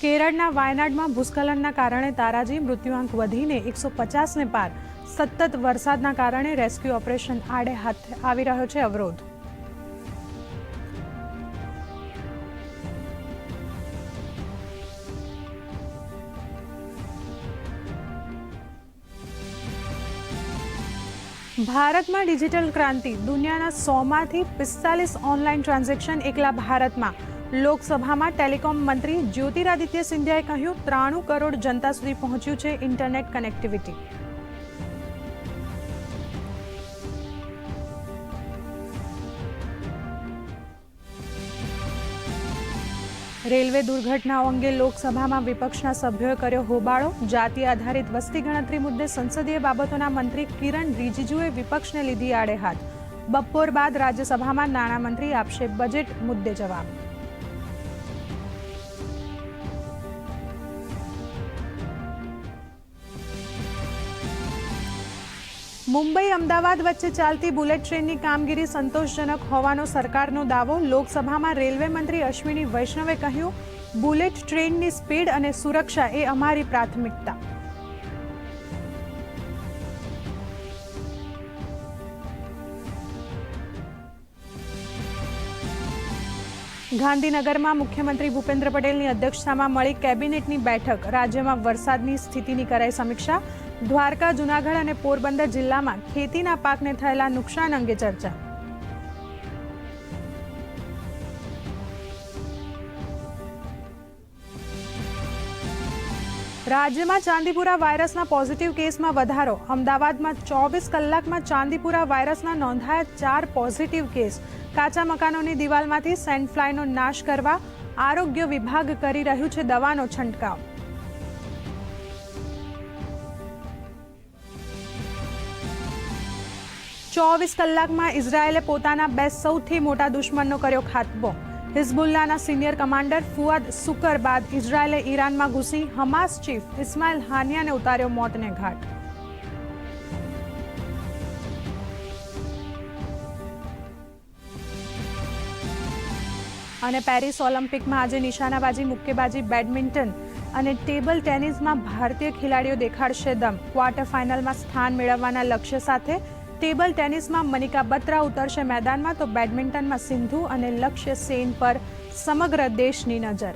કેરળના વાયનાડમાં ભૂસ્ખલનના કારણે તારાજી મૃત્યુઆંક વધીને એકસો પચાસને પાર. સતત વરસાદના કારણે રેસ્ક્યુ ઓપરેશન આડે હાથ આવી રહ્યો છે અવરોધ. ભારતમાં ડિજિટલ ક્રાંતિ, દુનિયાના સોમાંથી પિસ્તાલીસ ઓનલાઈન ટ્રાન્ઝેક્શન એકલા ભારતમાં. લોકસભામાં ટેલિકોમ મંત્રી જ્યોતિરાદિત્ય સિંધિયાએ કહ્યું, ત્રાણું કરોડ જનતા સુધી પહોંચ્યું છે ઇન્ટરનેટ કનેક્ટિવિટી. રેલવે દુર્ઘટનાઓ અંગે લોકસભામાં વિપક્ષના સભ્યોએ કર્યો હોબાળો. જાતિ આધારિત વસ્તી ગણતરી મુદ્દે સંસદીય બાબતોના મંત્રી કિરણ રિજિજુએ વિપક્ષને લીધી આડે હાથ બપોર બાદ રાજ્યસભામાં નાણામંત્રી આપશે બજેટ મુદ્દે જવાબ. મુંબઈ અમદાવાદ વચ્ચે ચાલતી બુલેટ ટ્રેનની કામગીરી સંતોષજનક હોવાનો સરકારનો દાવો. લોકસભામાં રેલવે મંત્રી અશ્વિની વૈષ્ણવે કહ્યું, બુલેટ ટ્રેનની સ્પીડ અને સુરક્ષા એ અમારી પ્રાથમિકતા. ગાંધીનગરમાં મુખ્યમંત્રી ભૂપેન્દ્ર પટેલની અધ્યક્ષતામાં મળી કેબિનેટની બેઠક. રાજ્યમાં વરસાદની સ્થિતિની કરાઈ સમીક્ષા. દ્વારકા, જુનાગઢ અને પોરબંદર જિલ્લામાં ખેતીના પાકને થયેલા નુકસાન અંગે ચર્ચા. રાજ્યમાં ચાંદીપુરા વાયરસના પોઝિટિવ કેસમાં વધારો. અમદાવાદમાં ચોવીસ કલાકમાં ચાંદીપુરા વાયરસના નોંધાયા ચાર પોઝિટિવ કેસ. કાચા મકાનોની દિવાલમાંથી સેન્ડફ્લાયનો નાશ કરવા આરોગ્ય વિભાગ કરી રહ્યું છે દવાનો છંટકાવ. ચોવીસ કલાકમાં ઇઝરાયેલે પોતાના બે સૌથી મોટા દુશ્મનનો કર્યો ખાતમો. હિઝબુલ્લાના સિનિયર કમાન્ડર ફુઆદ સુકર બાદ ઇઝરાયેલે ઈરાનમાં ઘૂસી હમાસ ચીફ ઇસ્માઇલ હાનિયાને ઉતાર્યો મોતને ઘાટ. અને પેરિસ ઓલિમ્પિકમાં આજે નિશાનાબાજી, મુક્કેબાજી, બેડમિન્ટન અને ટેબલ ટેનિસમાં ભારતીય ખેલાડીઓ દેખાડશે દમ. ક્વાર્ટર ફાઇનલમાં સ્થાન મેળવવાના લક્ષ્ય સાથે ટેબલ ટેનિસમાં મનિકા બત્રા ઉતરશે મેદાનમાં, તો બેડમિન્ટનમાં સિંધુ અને લક્ષ્ય સેન પર સમગ્ર દેશની નજર.